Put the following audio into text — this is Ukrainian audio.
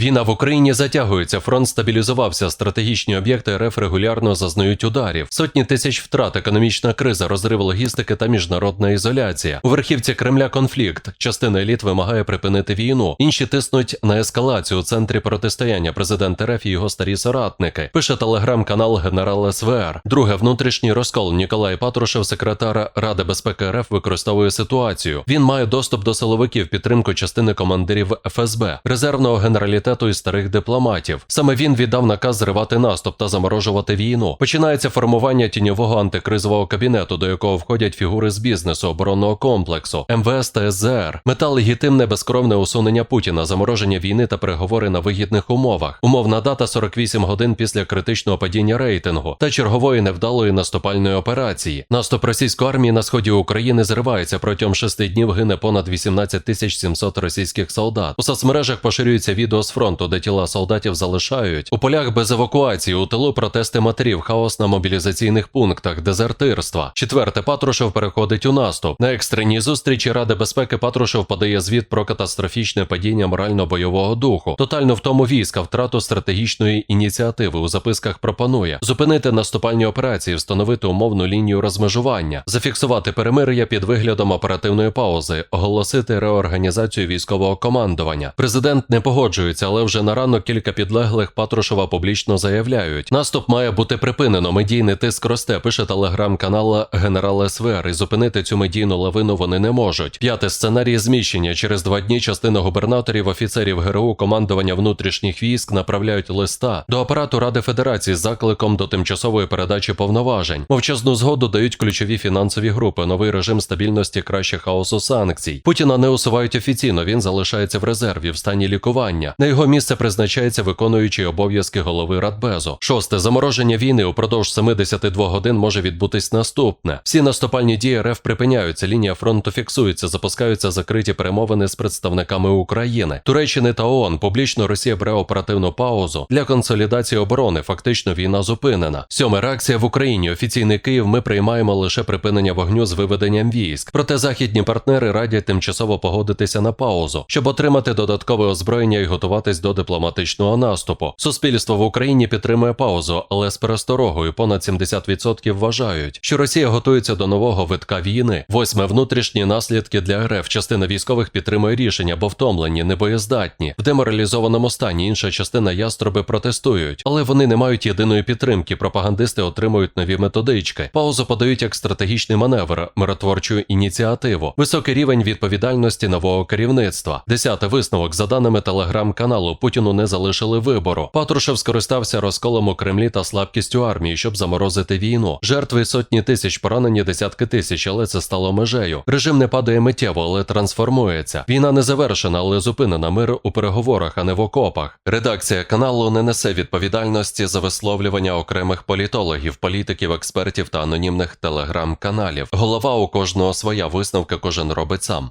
Війна в Україні затягується, фронт стабілізувався, стратегічні об'єкти РФ регулярно зазнають ударів. Сотні тисяч втрат, економічна криза, розрив логістики та міжнародна ізоляція. У верхівці Кремля конфлікт. Частина еліт вимагає припинити війну. Інші тиснуть на ескалацію у центрі протистояння. Президент РФ і його старі соратники. Пише телеграм-канал Генерал СВР. Друге внутрішній розкол. Ніколай Патрушев, секретар Ради безпеки РФ, використовує ситуацію. Він має доступ до силовиків, підтримку частини командирів ФСБ, резервного генералітету і старих дипломатів. Саме він віддав наказ зривати наступ та заморожувати війну. Починається формування тіньового антикризового кабінету, до якого входять фігури з бізнесу, оборонного комплексу, МВС та СЗР. Мета легітимне безкровне усунення Путіна, замороження війни та переговори на вигідних умовах. Умовна дата 48 годин після критичного падіння рейтингу та чергової невдалої наступальної операції. Наступ російської армії на сході України зривається протягом шести днів. Гине понад 18 тисяч 700 російських солдат. У соцмережах поширюється відео з де тіла солдатів залишають. У полях без евакуації, у тилу протести матерів, хаос на мобілізаційних пунктах, дезертирства. Четверте, Патрушев переходить у наступ. На екстреній зустрічі Ради безпеки Патрушев подає звіт про катастрофічне падіння морально-бойового духу, тотальну втому війська, втрату стратегічної ініціативи. У записках пропонує зупинити наступальні операції, встановити умовну лінію розмежування, зафіксувати перемир'я під виглядом оперативної паузи, оголосити реорганізацію військового командування. Президент не погоджується, але вже на ранок кілька підлеглих Патрушева публічно заявляють: наступ має бути припинено. Медійний тиск росте. Пише телеграм-канал Генерал СВР. І зупинити цю медійну лавину вони не можуть. П'яте сценарій зміщення. Через два дні частина губернаторів, офіцерів ГРУ, командування внутрішніх військ направляють листа до апарату Ради Федерації з закликом до тимчасової передачі повноважень. Мовчазну згоду дають ключові фінансові групи, новий режим стабільності, краще хаосу санкцій. Путіна не усувають офіційно. Він залишається в резерві в стані лікування. Його місце призначається виконуючий обов'язки голови Радбезу. Шосте замороження війни упродовж 72 годин може відбутись наступне. Всі наступальні дії РФ припиняються. Лінія фронту фіксується, запускаються закриті перемовини з представниками України, Туреччини та ООН. Публічно Росія бере оперативну паузу для консолідації оборони. Фактично війна зупинена. Сьоме реакція в Україні. Офіційний Київ. Ми приймаємо лише припинення вогню з виведенням військ. Проте західні партнери радять тимчасово погодитися на паузу, щоб отримати додаткове озброєння і готуватись до дипломатичного наступу. Суспільство в Україні підтримує паузу, але з пересторогою понад 70% вважають, що Росія готується до нового витка війни. Восьме внутрішні наслідки для РФ. Частина військових підтримує рішення, бо втомлені, небоєздатні. В деморалізованому стані інша частина ястроби протестують, але вони не мають єдиної підтримки. Пропагандисти отримують нові методички. Паузу подають як стратегічний маневр, миротворчу ініціативу, високий рівень відповідальності нового керівництва. Десяте висновок за даними телеграм-каналу Путіну не залишили вибору. Патрушев скористався розколом у Кремлі та слабкістю армії, щоб заморозити війну. Жертви сотні тисяч, поранені десятки тисяч, але це стало межею. Режим не падає миттєво, але трансформується. Війна не завершена, але зупинена мир у переговорах, а не в окопах. Редакція каналу не несе відповідальності за висловлювання окремих політологів, політиків, експертів та анонімних телеграм-каналів. Голова у кожного своя висновка кожен робить сам.